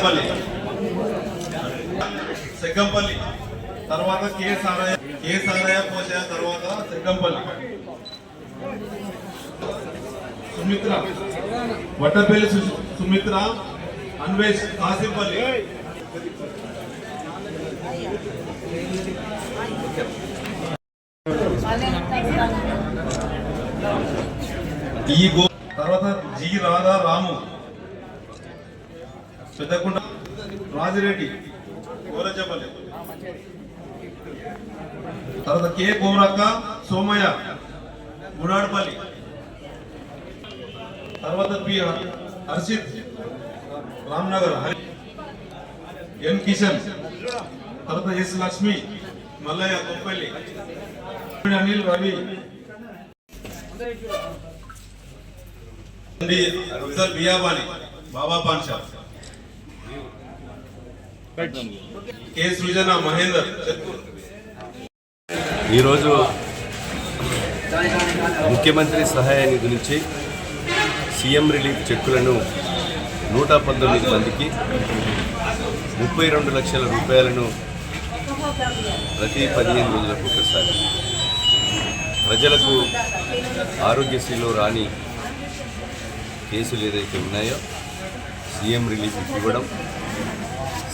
గోరంచపల్లి సెగ్గంపల్లి తర్వాత కే సారయ్య కే సారయ్య పోసే తర్వాత సెగ్గంపల్లి సుమిత్ర వట్టపల్లి సు- సుమిత్ర అన్వేష్ కాసింపల్లి ఈ గో తర్వాత జి రాధా రాము పెద్దకుండ రాజిరెడ్డి గోరజపల్లి తర్వాత కే కోరక్క సోమయ్య గుడాడపల్లి. తర్వాత పి హర్షిత్ రామ్నగర్ ఎం కిషన్. తర్వాత ఎస్ లక్ష్మి మల్లయ్య కొప్పల్లి. అనిల్ రవి. అఫ్జల్ బియాబాని బాబా పాన్షా. ఈరోజు ముఖ్యమంత్రి సహాయ నిధి నుంచి సీఎం రిలీఫ్ చెక్కులను నూట పంతొమ్మిది మందికి ముప్పై రెండు లక్షల రూపాయలను ప్రతి పదిహేను రోజులకు ఒకసారి ప్రజలకు ఆరోగ్యశ్రీలో రాని కేసులు ఏదైతే ఉన్నాయో సీఎం రిలీఫ్ ఇవ్వడం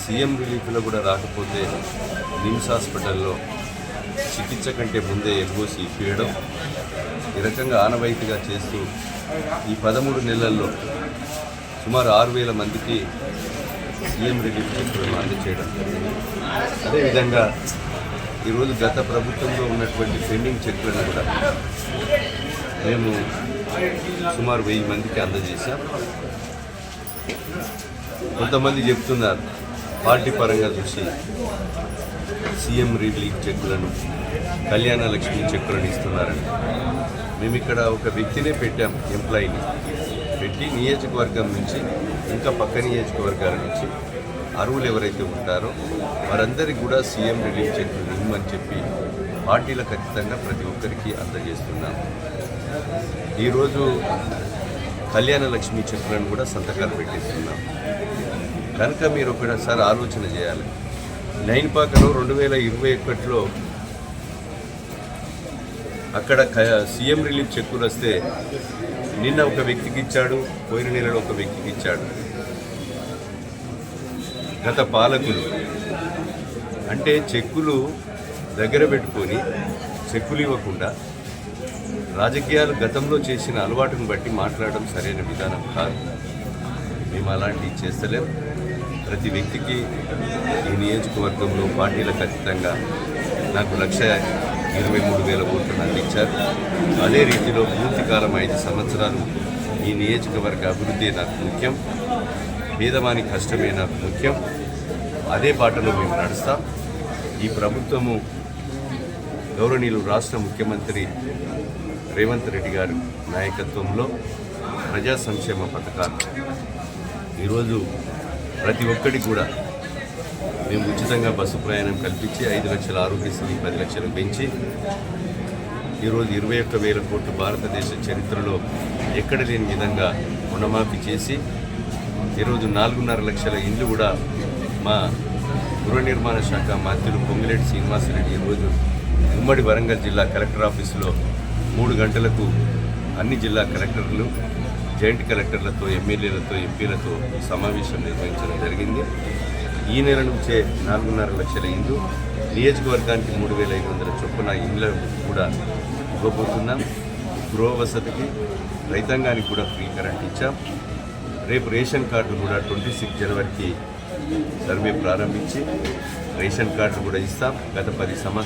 సీఎం రిలీఫ్లో కూడా రాకపోతే నిమ్స్ హాస్పిటల్లో చికిత్స కంటే ముందే ఎగ్గోసి ఇప్పించడం ఈ రకంగా ఆనవాయితీగా చేస్తూ ఈ పదమూడు నెలల్లో సుమారు ఆరు వేల మందికి సీఎం రిలీఫ్ చెక్కులను అందచేయడం జరిగింది. అదేవిధంగా ఈరోజు గత ప్రభుత్వంలో ఉన్నటువంటి పెండింగ్ చెక్కులను కూడా మేము సుమారు వెయ్యి మందికి అందజేశాం. కొంతమంది చెప్తున్నారు పార్టీ పరంగా చూసి సీఎం రిలీఫ్ చెక్కులను కళ్యాణ లక్ష్మి చెక్కులను ఇస్తున్నారని. మేము ఇక్కడ ఒక వ్యక్తినే పెట్టాం ఎంప్లాయీని. పెట్టి నియోజకవర్గం నుంచి ఇంకా పక్క నియోజకవర్గాల నుంచి అరువులు ఎవరైతే ఉంటారో వారందరికీ కూడా సీఎం రిలీఫ్ చెక్కులు ఇమ్మని చెప్పి పార్టీల ఖచ్చితంగా ప్రతి ఒక్కరికి అందజేస్తున్నాం. ఈరోజు కళ్యాణ లక్ష్మి చెక్కులను కూడా సంతకాలు పెట్టేస్తున్నాం. కనుక మీరు ఒకసారి ఆలోచన చేయాలి. నైన్ పాకలో రెండు వేల ఇరవై ఒకటిలో అక్కడ సీఎం రిలీఫ్ చెక్కులు వస్తే నిన్న ఒక వ్యక్తికి ఇచ్చాడు పోయిన నెలలో ఒక వ్యక్తికి ఇచ్చాడు. గత పాలకులు అంటే చెక్కులు దగ్గర పెట్టుకొని చెక్కులు ఇవ్వకుండా రాజకీయాలు గతంలో చేసిన అలవాటును బట్టి మాట్లాడడం సరైన విధానం కాదు. మేము అలాంటివి చేస్తలేం. ప్రతి వ్యక్తికి ఈ నియోజకవర్గంలో పార్టీల ఖచ్చితంగా నాకు లక్ష ఇరవై మూడు వేల ఓట్లను అందించారు. అదే రీతిలో పూర్తికాలం ఐదు సంవత్సరాలు ఈ నియోజకవర్గ అభివృద్ధి నాకు ముఖ్యం. పేదవాని కష్టమే నాకు ముఖ్యం. అదే బాటలో మేము నడుస్తాం. ఈ ప్రభుత్వము గౌరవనీయులు రాష్ట్ర ముఖ్యమంత్రి రేవంత్ రెడ్డి గారి నాయకత్వంలో ప్రజా సంక్షేమ పథకాలు. ఈరోజు ప్రతి ఒక్కటి కూడా మేము ఉచితంగా బస్సు ప్రయాణం కల్పించి ఐదు లక్షల ఆరోగ్యశ్రీ పది లక్షలు పెంచి ఈరోజు ఇరవై ఒక్క వేల కోట్లు భారతదేశ చరిత్రలో ఎక్కడ లేని విధంగా రుణమాఫీ చేసి ఈరోజు నాలుగున్నర లక్షల ఇండ్లు కూడా మా గృహ నిర్మాణ శాఖ మంత్రులు పొంగిరెడ్డి శ్రీనివాసరెడ్డి ఈరోజు ఉమ్మడి వరంగల్ జిల్లా కలెక్టర్ ఆఫీసులో మూడు గంటలకు అన్ని జిల్లా కలెక్టర్లు జాయింట్ కలెక్టర్లతో ఎమ్మెల్యేలతో ఎంపీలతో సమావేశం నిర్వహించడం జరిగింది. ఈ నెల నుంచే నాలుగున్నర లక్షల ఇండ్లు నియోజకవర్గానికి మూడు వేల ఐదు వందల చొప్పున ఇండ్ల కూడా ఇవ్వబోతున్నాం. గృహ వసతికి రైతాంగానికి కూడా ఫ్రీ కరెంట్ ఇచ్చాం. రేపు రేషన్ కార్డు కూడా ట్వంటీ సిక్స్ జనవరికి సర్వే ప్రారంభించి రేషన్ కార్డు కూడా ఇస్తాం. గత పది సంవత్సరాలు